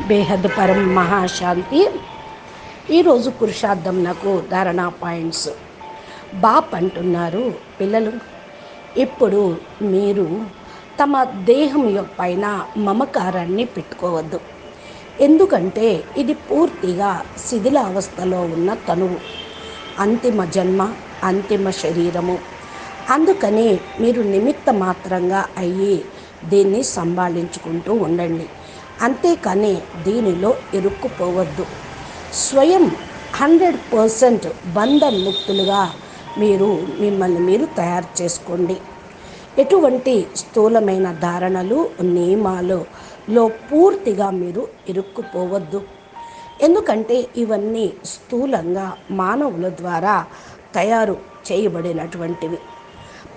బేహద్ పరం మహాశాంతి. ఈరోజు పురుషార్థం నాకు ధారణా పాయింట్స్. బాప్ అంటున్నారు పిల్లలు ఇప్పుడు మీరు తమ దేహం యొక్క పైన మమకారాన్ని పెట్టుకోవద్దు. ఎందుకంటే ఇది పూర్తిగా శిథిల అవస్థలో ఉన్న తనువు. అంతిమ జన్మ అంతిమ శరీరము. అందుకని మీరు నిమిత్త మాత్రంగా అయ్యి దీన్ని సంభాళించుకుంటూ ఉండండి. అంతేకాని దీనిలో ఇరుక్కుపోవద్దు. స్వయం హండ్రెడ్ పర్సెంట్ బంధముక్తులుగా మీరు మిమ్మల్ని మీరు తయారు చేసుకోండి. ఎటువంటి స్థూలమైన ధారణలు నియమాలలో పూర్తిగా మీరు ఇరుక్కుపోవద్దు. ఎందుకంటే ఇవన్నీ స్థూలంగా మానవుల ద్వారా తయారు చేయబడినటువంటివి.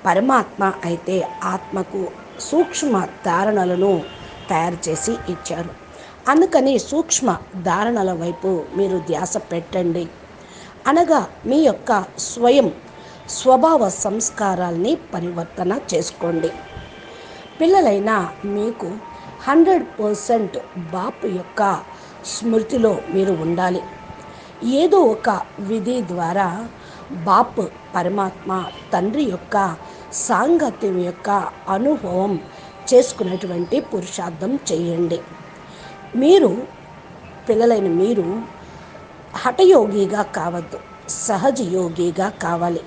పరమాత్మ అయితే ఆత్మకు సూక్ష్మ ధారణలను తయారు చేసి ఇచ్చారు. అందుకని సూక్ష్మ ధారణల వైపు మీరు ధ్యాస పెట్టండి. అనగా మీ యొక్క స్వయం స్వభావ సంస్కారాల్ని పరివర్తన చేసుకోండి. పిల్లలైన మీకు హండ్రెడ్ పర్సెంట్ బాపు యొక్క స్మృతిలో మీరు ఉండాలి. ఏదో ఒక విధి ద్వారా బాప్ పరమాత్మ తండ్రి యొక్క సాంగత్యం యొక్క అనుభవం చేసుకునేటువంటి పురుషార్థం చేయండి. మీరు పిల్లలైన మీరు హఠయోగిగా కావద్దు. సహజ యోగిగా కావాలి.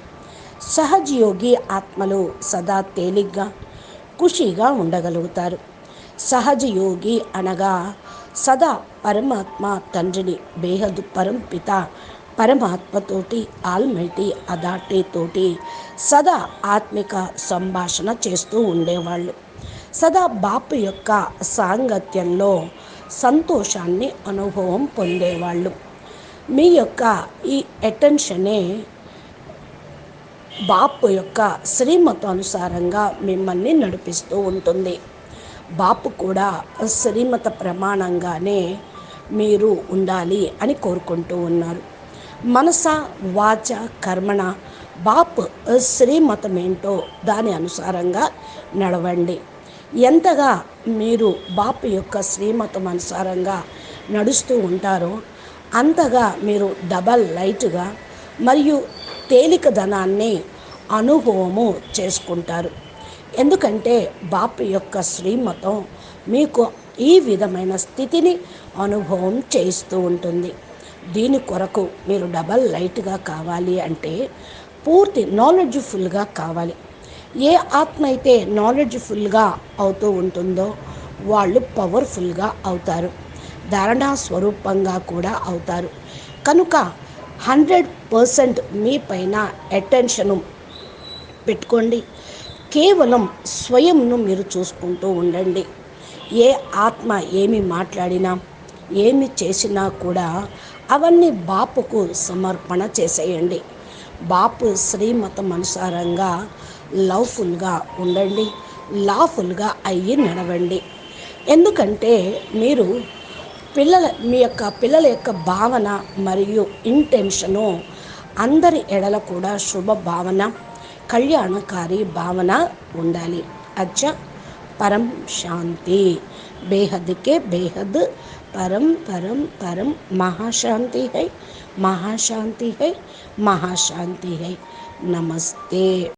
సహజ యోగి ఆత్మలు సదా తేలిగ్గా ఖుషిగా ఉండగలుగుతారు. సహజ యోగి అనగా సదా పరమాత్మ తండ్రిని బేహదు పరంపిత పరమాత్మతోటి ఆల్మైటీ అదాటేతోటి సదా ఆత్మిక సంభాషణ చేస్తూ ఉండేవాళ్ళు. సదా బాపు యొక్క సాంగత్యంలో సంతోషాన్ని అనుభవం పొందేవాళ్ళు. మీ యొక్క ఈ అటెన్షనే బాపు యొక్క శ్రీమతానుసారంగా మిమ్మల్ని నడిపిస్తూ ఉంటుంది. బాపు కూడా శ్రీమత ప్రమాణంగానే మీరు ఉండాలి అని కోరుకుంటూ ఉన్నారు. మనస వాచ కర్మణ బాప్ శ్రీమతం ఏంటో దాని అనుసారంగా నడవండి. ఎంతగా మీరు బాపు యొక్క శ్రీమతం అనుసారంగా నడుస్తూ ఉంటారో అంతగా మీరు డబల్ లైట్గా మరియు తేలికధనాన్ని అనుభవము చేసుకుంటారు. ఎందుకంటే బాపు యొక్క శ్రీమతం మీకు ఈ విధమైన స్థితిని అనుభవం చేస్తూ ఉంటుంది. దీని కొరకు మీరు డబల్ లైట్గా కావాలి అంటే పూర్తి నాలెడ్జ్ఫుల్గా కావాలి. ఏ ఆత్మ అయితే నాలెడ్జ్ఫుల్గా అవుతూ ఉంటుందో వాళ్ళు పవర్ఫుల్గా అవుతారు. ధారణా స్వరూపంగా కూడా అవుతారు. కనుక హండ్రెడ్ పర్సెంట్ మీ పైన అటెన్షను పెట్టుకోండి. కేవలం స్వయంను మీరు చూసుకుంటూ ఉండండి. ఏ ఆత్మ ఏమి మాట్లాడినా ఏమి చేసినా కూడా అవన్నీ బాపుకు సమర్పణ చేసేయండి. బాపు శ్రీమతం అనుసారంగా లవ్ఫుల్గా ఉండండి లాఫుల్గా అయ్యి నడవండి. ఎందుకంటే మీరు పిల్లల మీ యొక్క పిల్లల యొక్క భావన మరియు ఇంటెన్షను అందరి ఎడల కూడా శుభ భావన కళ్యాణకారి భావన ఉండాలి. అచ్చ పరం శాంతి. బేహద్కే బేహద్ పరం పరం పరం మహాశాంతి హై మహాశాంతి హై మహాశాంతి హై. నమస్తే.